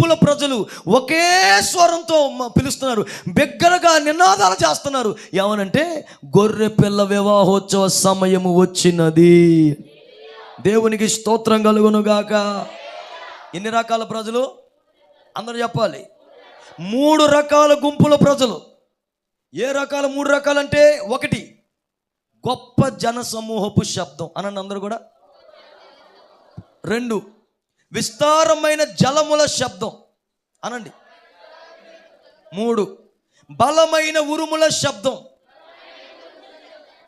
గుంపుల ప్రజలు ఒకే స్వరంతో మ- పిలుస్తున్నారు. బిగ్గరగా నినాదాలు చేస్తున్నారు. ఏమనంటే గొర్రె పిల్ల వివాహోత్సవ సమయము వచ్చినది. దేవునికి స్తోత్రం కలుగునుగాక. ఎన్ని రకాల ప్రజలు? అందరూ చెప్పాలి. మూడు రకాల గుంపుల ప్రజలు. ఏ రకాల? మూడు రకాలంటే ఒకటి గొప్ప జనసమూహపు శబ్దం. అనండి అందరూ కూడా. రెండు విస్తారమైన జలముల శబ్దం. అనండి. మూడు. బలమైన ఉరుముల శబ్దం.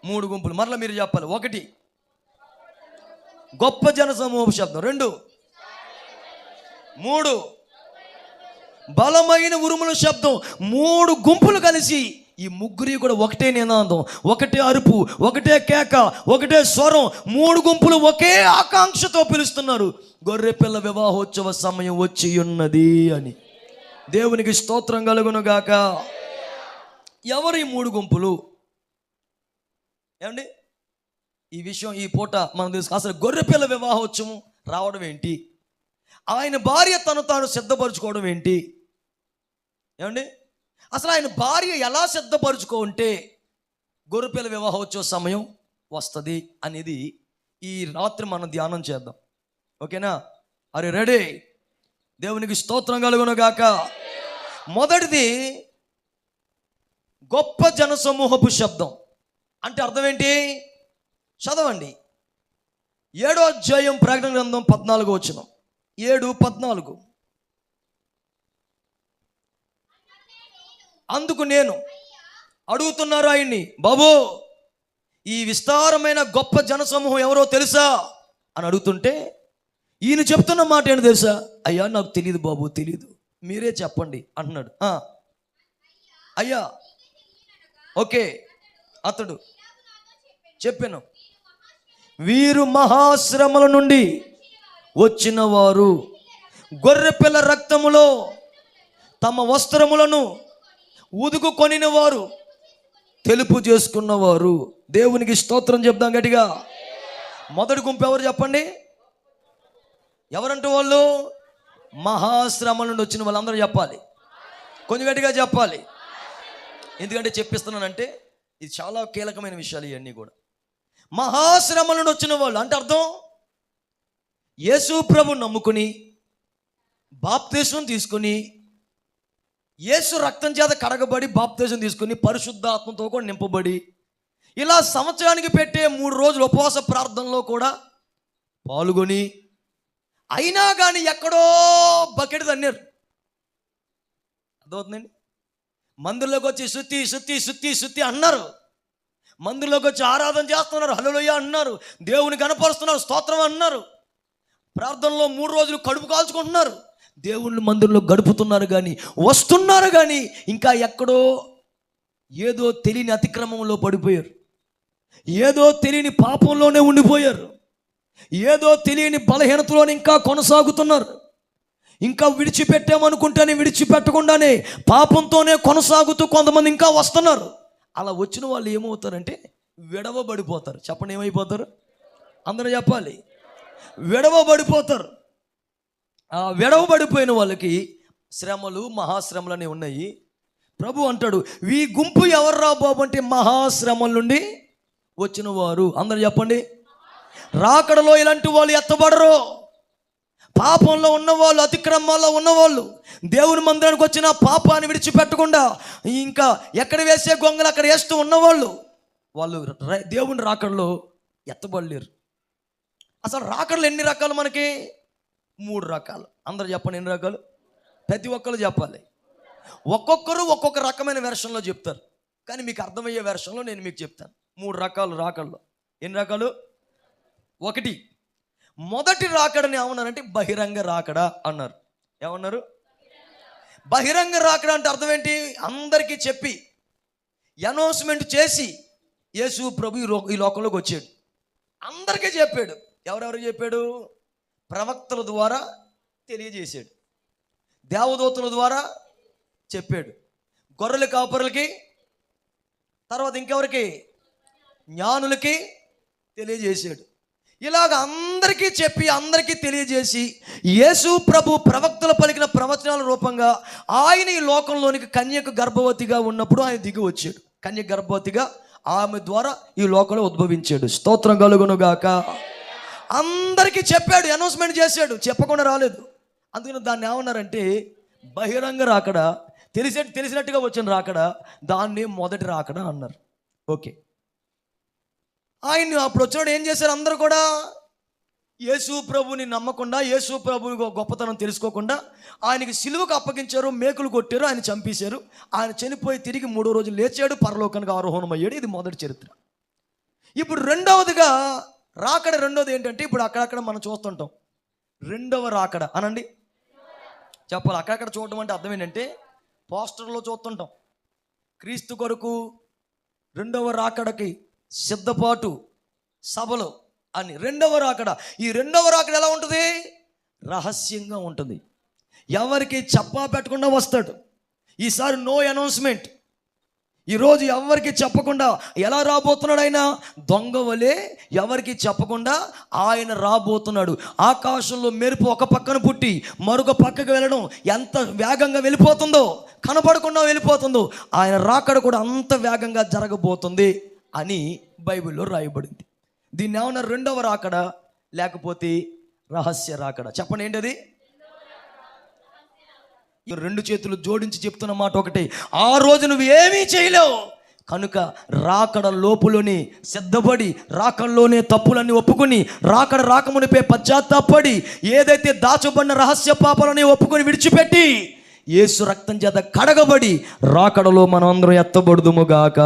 మూడు గుంపులు. మరలా మీరు చెప్పాలి. ఒకటి. గొప్ప జన శబ్దం. రెండు. మూడు. బలమైన ఉరుముల శబ్దం. మూడు గుంపులు కలిసి ఈ ముగ్గురి కూడా ఒకటే నినాదం ఒకటే అరుపు ఒకటే కేక ఒకటే స్వరం మూడు గుంపులు ఒకే ఆకాంక్షతో పిలుస్తున్నారు. గొర్రెపిల్ల వివాహోత్సవ సమయం వచ్చి ఉన్నది అని. దేవునికి స్తోత్రం కలుగును గాక ఎవరు ఈ మూడు గుంపులు? ఏమండి? ఈ విషయం ఈ పూట మనం తెలుసు అసలు గొర్రెపిల్ల వివాహోత్సవం రావడం ఏంటి? ఆయన భార్య తను తాను సిద్ధపరచుకోవడం ఏంటి? ఏమండి? అసలు ఆయన భార్య ఎలా సిద్ధపరచుకో ఉంటే గొర్రెపిల్ల వివాహోత్సవ సమయం వస్తుంది అనేది ఈ రాత్రి మనం ధ్యానం చేద్దాం. ఓకేనా? అరే రెడీ? దేవునికి స్తోత్రం కలుగును గాక. మొదటిది గొప్ప జనసమూహపు శబ్దం. అంటే అర్థం ఏంటి చదవండి. ఏడో అధ్యాయం ప్రకటన గ్రంథం పద్నాలుగు వచ్చిన ఏడు పద్నాలుగు. అందుకు నేను అడుగుతున్నారు ఆయన్ని బాబు ఈ విస్తారమైన గొప్ప జనసమూహం ఎవరో తెలుసా? అని అడుగుతుంటే ఈయన చెప్తున్న మాట ఏంటి తెలుసా? అయ్యా నాకు తెలియదు బాబు తెలియదు మీరే చెప్పండి అంటున్నాడు. అయ్యా ఓకే అతడు చెప్పాను. వీరు మహాశ్రమల నుండి వచ్చిన వారు గొర్రెపిల్ల రక్తములో తమ వస్త్రములను ఉదుకు కొనిన వారు తెలుపు చేసుకున్నవారు. దేవునికి స్తోత్రం చెప్దాం గట్టిగా. మొదటి గుంపు ఎవరు చెప్పండి? ఎవరంటే వాళ్ళు? మహాశ్రమల నుండి వచ్చిన వాళ్ళందరూ చెప్పాలి. కొంచెం గట్టిగా చెప్పాలి. ఎందుకంటే చెప్పిస్తున్నానంటే ఇది చాలా కీలకమైన విషయాలు ఇవన్నీ కూడా. మహాశ్రమల నుండి వచ్చిన వాళ్ళు అంటే అర్థం? యేసు ప్రభు నమ్ముకుని బాప్తీసం తీసుకుని యేసు రక్తం చేత కడగబడి బాప్తేజం తీసుకుని పరిశుద్ధాత్మతో కూడా నింపబడి ఇలా సంవత్సరానికి పెట్టే మూడు రోజులు ఉపవాస ప్రార్థనలో కూడా పాల్గొని అయినా కానీ ఎక్కడో బకెట్ తన్నారు. అర్థమవుతుందండి? మందులోకి వచ్చి శుద్ధి శుద్ధి శుద్ధి శుద్ధి అన్నారు. మందులోకి వచ్చి ఆరాధన చేస్తున్నారు హలోయ అన్నారు. దేవుని కనపరుస్తున్నారు స్తోత్రం అన్నారు. ప్రార్థనలో మూడు రోజులు కడుపు కాల్చుకుంటున్నారు. దేవుళ్ళు మందిరంలో గడుపుతున్నారు కానీ వస్తున్నారు కానీ ఇంకా ఎక్కడో ఏదో తెలియని అతిక్రమంలో పడిపోయారు. ఏదో తెలియని పాపంలోనే ఉండిపోయారు. ఏదో తెలియని బలహీనతలోనే ఇంకా కొనసాగుతున్నారు. ఇంకా విడిచిపెట్టామనుకుంటేనే విడిచిపెట్టకుండానే పాపంతోనే కొనసాగుతూ కొంతమంది ఇంకా వస్తున్నారు. అలా వచ్చిన వాళ్ళు ఏమవుతారంటే విడవబడిపోతారు. చెప్పండి ఏమైపోతారు? అందరూ చెప్పాలి. విడవబడిపోతారు. విడవబడిపోయిన వాళ్ళకి శ్రమలు మహాశ్రమలు అనేవి ఉన్నాయి. ప్రభు అంటాడు ఈ గుంపు ఎవర్రా బాబు? అంటే మహాశ్రమల నుండి వచ్చిన వారు. అందరు చెప్పండి. రాకడలో ఇలాంటి వాళ్ళు ఎత్తబడరు. పాపంలో ఉన్నవాళ్ళు అతిక్రమాల్లో ఉన్నవాళ్ళు దేవుని మందిరానికి వచ్చిన పాపాన్ని విడిచిపెట్టకుండా ఇంకా ఎక్కడ వేసే గొంగలు అక్కడ వేస్తూ ఉన్నవాళ్ళు వాళ్ళు దేవుని రాకడలో ఎత్తబడలేరు. అసలు రాకడలు ఎన్ని రకాలు మనకి? మూడు రకాలు. అందరు చెప్పండి ఎన్ని రకాలు? ప్రతి ఒక్కరు చెప్పాలి. ఒక్కొక్కరు ఒక్కొక్క రకమైన వెర్షన్లో చెప్తారు. కానీ మీకు అర్థమయ్యే వెర్షన్లో నేను మీకు చెప్తాను. మూడు రకాలు రాకళ్ళు ఎన్ని రకాలు? ఒకటి మొదటి రాకడని ఏమన్నారంటే బహిరంగ రాకడ అన్నారు. ఏమన్నారు? బహిరంగ రాకడ అంటే అర్థం ఏంటి? అందరికీ చెప్పి అనౌన్స్మెంట్ చేసి యేసు ప్రభు ఈ ఈ లోకంలోకి వచ్చాడు. అందరికీ చెప్పాడు. ఎవరెవరు చెప్పాడు? ప్రవక్తల ద్వారా తెలియజేశాడు. దేవదూతల ద్వారా చెప్పాడు. గొర్రెల కాపరులకి తర్వాత ఇంకెవరికి? జ్ఞానులకి తెలియజేశాడు. ఇలాగ అందరికీ చెప్పి అందరికీ తెలియజేసి యేసు ప్రభు ప్రవక్తలు పలికిన ప్రవచనాల రూపంగా ఆయన ఈ లోకంలోనికి కన్యకు గర్భవతిగా ఉన్నప్పుడు ఆయన దిగి వచ్చాడు. కన్య గర్భవతిగా ఆమె ద్వారా ఈ లోకంలో ఉద్భవించాడు. స్తోత్రం కలుగును గాక అందరికీ చెప్పాడు అనౌన్స్మెంట్ చేశాడు. చెప్పకుండా రాలేదు. అందుకని దాన్ని ఏమన్నారంటే బహిరంగ రాకడ తెలిసే తెలిసినట్టుగా వచ్చిన రాకడ దాన్ని మొదటి రాకడ అన్నారు. ఓకే. ఆయన అప్పుడు వచ్చినాడు ఏం చేశారు అందరూ కూడా? యేసు ప్రభుని నమ్మకుండా యేసు ప్రభు గొప్పతనం తెలుసుకోకుండా ఆయనకి సిలువకు అప్పగించారు మేకులు కొట్టారు ఆయన చంపేశారు. ఆయన చనిపోయి తిరిగి మూడో రోజు లేచాడు పరలోకానికి ఆరోహణం అయ్యాడు ఇది మొదటి చరిత్ర. ఇప్పుడు రెండవదిగా రాకడ రెండవది ఏంటంటే ఇప్పుడు అక్కడక్కడ మనం చూస్తుంటాం. రెండవ రాకడ అనండి. చెప్పాలి? అక్కడక్కడ చూడటం అంటే అర్థం ఏంటంటే పోస్టర్లో చూస్తుంటాం. క్రీస్తు కొరకు రెండవ రాకడకి సిద్ధపాటు సభలో అని. రెండవ రాకడ. ఈ రెండవ రాకడ ఎలా ఉంటుంది? రహస్యంగా ఉంటుంది. ఎవరికి చెప్పా పెట్టకుండా వస్తాడు. ఈసారి నో అనౌన్స్మెంట్. ఈరోజు ఎవరికి చెప్పకుండా ఎలా రాబోతున్నాడు ఆయన దొంగవలే ఎవరికి చెప్పకుండా ఆయన రాబోతున్నాడు. ఆకాశంలో మెరుపు ఒక పక్కన పుట్టి మరొక పక్కకు వెళ్ళడం ఎంత వేగంగా వెళ్ళిపోతుందో కనపడకుండా వెళ్ళిపోతుందో ఆయన రాకడ కూడా అంత వేగంగా జరగబోతుంది అని బైబిల్లో రాయబడింది. దీన్ని ఏమన్నా రెండవ రాకడ లేకపోతే రహస్య రాకడ. చెప్పండి ఏంటది? రెండు చేతులు జోడించి చెప్తున్న మాట ఒకటి. ఆ రోజు నువ్వు ఏమీ చేయలేవు. కనుక రాకడ లోపులోని సిద్ధపడి రాకడలోనే తప్పులన్నీ ఒప్పుకొని రాకడ రాకమునిపై పశ్చాత్తాపడి ఏదైతే దాచబడిన రహస్య పాపాలని ఒప్పుకొని విడిచిపెట్టి ఏసు రక్తం చేత కడగబడి రాకడలో మనం అందరం ఎత్తబడుదుముగాక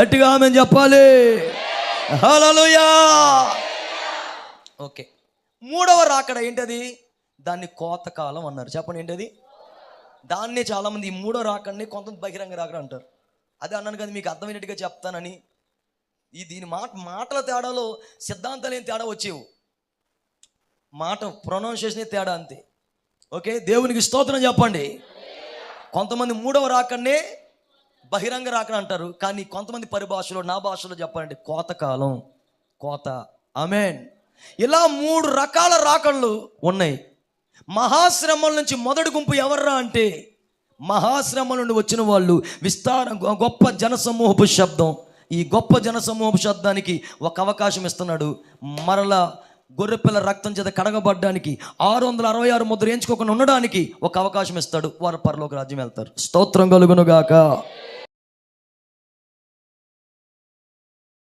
గట్టిగా ఆమె చెప్పాలి. హల్లెలూయా. ఓకే. మూడవ రాకడ ఏంటది? దాన్ని కోతకాలం అన్నారు. చెప్పండి ఏంటది? దాన్నే చాలామంది ఈ మూడో రాకండి కొంత బహిరంగ రాకడ అంటారు. అదే అన్నాను కదా మీకు అర్థమైనట్టుగా చెప్తానని. ఈ దీని మాట మాటల తేడాలో సిద్ధాంతాలు ఏం తేడా వచ్చేవు? మాట ప్రొనౌన్సియేషన్ తేడా అంతే. ఓకే? దేవునికి స్తోత్రం చెప్పండి. కొంతమంది మూడవ రాకడనే బహిరంగ రాకడ అంటారు. కానీ కొంతమంది పరిభాషలో నా భాషలో చెప్పాలంటే కోతకాలం. కోత. అమెన్ ఇలా మూడు రకాల రాకళ్ళు ఉన్నాయి. మహాశ్రమల నుంచి మొదటి గుంపు ఎవర్రా అంటే మహాశ్రమల నుండి వచ్చిన వాళ్ళు విస్తార గొ- గొప్ప జనసమూహపు శబ్దం. ఈ గొప్ప జనసమూహపు శబ్దానికి ఒక అవకాశం ఇస్తున్నాడు. మరలా గొర్రెపిల్ల రక్తం చేత కడగబడ్డానికి ఆరు వందల అరవై ఆరు ముద్ర ఎంచుకోకుండా ఉండడానికి ఒక అవకాశం ఇస్తాడు. వారు పరలోక రాజ్యం వెళ్తారు. స్తోత్రం కలుగునుగాక